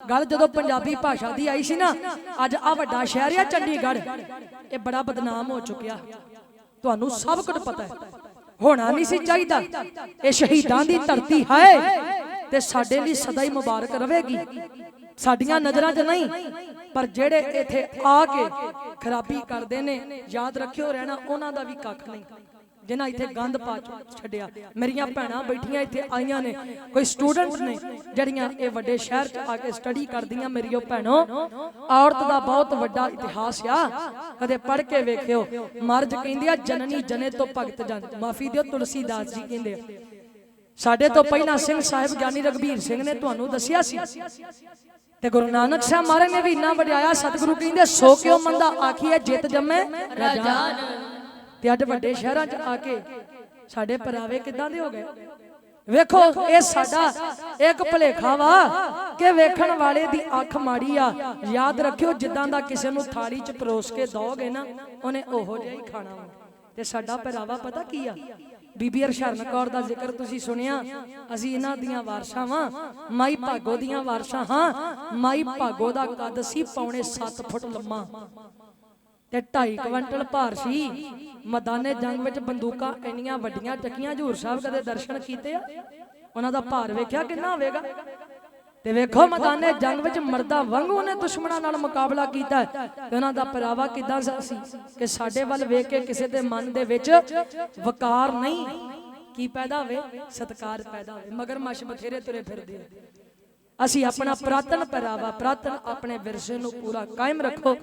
ਗੱਲ ਜਦੋਂ ਪੰਜਾਬੀ ਭਾਸ਼ਾ ਦੀ ਆਈ ਸੀ ਨਾ, ਅੱਜ ਆ ਵੱਡਾ ਸ਼ਹਿਰ ਆ ਚੰਡੀਗੜ੍ਹ। ਇਹ ਬੜਾ ਬਦਨਾਮ ਹੋ ਚੁੱਕਿਆ। ਤੁਹਾਨੂੰ ਸਭ ਕੁਝ ਪਤਾ ਹੈ। ਹੋਣਾ ਨਹੀਂ ਸੀ ਚਾਹੀਦਾ। ਇਹ ਸ਼ਹੀਦਾਂ ਦੀ ਧਰਤੀ ਹੈ ਤੇ ਸਾਡੇ ਲਈ ਸਦਾ ਹੀ ਮੁਬਾਰਕ ਰਹੇਗੀ। ਸਾਡੀਆਂ ਨਜ਼ਰਾਂ 'ਚ ਨਹੀਂ, ਪਰ ਜਿਹੜੇ ਇੱਥੇ ਆ ਕੇ ਖਰਾਬੀ ਕਰਦੇ ਨੇ, ਯਾਦ ਰੱਖਿਓ ਰਹਿਣਾ ਉਹਨਾਂ ਦਾ ਵੀ ਕੱਖ ਨਹੀਂ। ਜਿਨ੍ਹਾਂ ਇੱਥੇ ਗੰਦ ਪਾ ਛੱਡਿਆ। ਮੇਰੀਆਂ ਭੈਣਾਂ ਬੈਠੀਆਂ ਇੱਥੇ ਆਈਆਂ ਨੇ। ਕੋਈ ਸਟੂਡੈਂਟਸ ਨੇ ਜਿਹੜੀਆਂ ਇਹ ਵੱਡੇ ਸ਼ਹਿਰ 'ਚ ਆ ਕੇ ਸਟੱਡੀ ਕਰਦੀਆਂ ਮੇਰੀਓ ਭੈਣੋ। ਔਰਤ ਦਾ ਬਹੁਤ ਵੱਡਾ ਇਤਿਹਾਸ ਆ। ਕਦੇ ਪੜ੍ਹ ਕੇ ਵੇਖਿਓ ਮਰਜ ਕਹਿੰਦੇ ਆ ਜਨਨੀ ਜਨੇ ਤੋਂ ਭਗਤ ਜਨ। ਮਾਫੀ ਦਿਓ ਤੁਲਸੀਦਾਸ ਜੀ ਕਹਿੰਦੇ ਆ। ਸਾਡੇ ਤੋਂ ਪਹਿਲਾਂ ਸਿੰਘ ਸਾਹਿਬ ਗਿਆਨੀ ਰਗਵੀਰ ਸਿੰਘ ਨੇ ਤੁਹਾਨੂੰ ਦੱਸਿਆ ਸੀ। ਤੇ ਗੁਰੂ ਨਾਨਕ ਸਾਹਿਬ ਮਹਾਰਾਜ ਨੇ ਵੀ ਇੰਨਾ ਵਡਿਆਇਆ ਸਤਿਗੁਰੂ ਕਹਿੰਦੇ ਸੋ ਕਿਉ ਮੰਦਾ? ਆਖੀਏ ਜਿਤ ਜੰਮੇ ਰਾਜਾਨ ਤੇ ਅੱਜ ਵੱਡੇ ਸ਼ਹਿਰਾਂ 'ਚ ਆ ਕੇ ਸਾਡੇ ਪਰਾਵੇ ਕਿੱਦਾਂ ਦੇ ਹੋ ਗਏ? ਵੇਖੋ ਇਹ ਸਾਡਾ ਇੱਕ ਭਲੇਖਾ ਵਾ ਕਿ ਵੇਖਣ ਵਾਲੇ ਦੀ ਅੱਖ ਮਾੜੀ ਆ। ਯਾਦ ਰੱਖਿਓ ਜਿੱਦਾਂ ਦਾ ਕਿਸੇ ਨੂੰ ਥਾਲੀ 'ਚ ਪਰੋਸ ਕੇ ਦੋਗੇ ਨਾ ਉਹਨੇ ਉਹੋ ਜਿਹਾ ਹੀ ਖਾਣਾ ਤੇ ਸਾਡਾ ਪਹਿਰਾਵਾ ਪਤਾ ਕੀ ਆ? ਬੀਬੀ ਹਰਸ਼ਰਨ ਕੌਰ ਦਾ ਜ਼ਿਕਰ ਤੁਸੀਂ ਸੁਣਿਆ? ਅਸੀਂ ਇਹਨਾਂ ਦੀਆਂ ਵਾਰਸਾਂ ਵਾਂ। ਮਾਈ ਭਾਗੋ ਦੀਆਂ ਵਾਰਸਾਂ ਹਾਂ। ਮਾਈ ਭਾਗੋ ਦਾ ਕੱਦ ਸੀ ਪੌਣੇ 7 ਫੁੱਟ ਲੰਮਾ। ਤੇ 2.5 ਕੁਇੰਟਲ ਭਾਰ ਸੀ। ਮੈਦਾਨੇ ਜੰਗ ਵਿੱਚ ਬੰਦੂਕਾਂ ਇੰਨੀਆਂ ਵੱਡੀਆਂ ਚੱਕੀਆਂ ਹਜੂਰ ਸਾਹਿਬ ਕਦੇ ਦਰਸ਼ਨ ਕੀਤੇ ਆ? ਉਹਨਾਂ ਦਾ ਭਾਰ ਵੇਖਿਆ ਕਿੰਨਾ ਹੋਵੇਗਾ? ਤੇ ਵੇਖੋ ਮੈਦਾਨੇ ਜੰਗ ਵਿੱਚ ਮਰਦਾ ਵਾਂਗੂ ਉਹਨੇ ਦੁਸ਼ਮਣਾਂ ਨਾਲ ਮੁਕਾਬਲਾ ਕੀਤਾ। ਤੇ ਉਹਨਾਂ ਦਾ ਪਹਿਰਾਵਾ ਕਿਦਾਂ ਸੀ ਕਿ ਸਾਡੇ ਵੱਲ ਵੇਖ ਕੇ ਕਿਸੇ ਦੇ ਮਨ ਦੇ ਵਿੱਚ ਵਕਾਰ ਨਹੀਂ। ਕੀ ਪੈਦਾ ਹੋਵੇ? ਸਤਕਾਰ ਪੈਦਾ ਹੋਵੇ। ਮਗਰ ਮਛ ਬਥੇਰੇ ਤੁਰੇ ਫਿਰਦੇ ਅਸੀਂ ਆਪਣਾ ਪ੍ਰਾਤਨ ਪਹਿਰਾਵਾ ਪ੍ਰਾਤਨ ਆਪਣੇ ਵਿਰਸੇ ਨੂੰ ਪੂਰਾ ਕਾਇਮ ਰੱਖੋ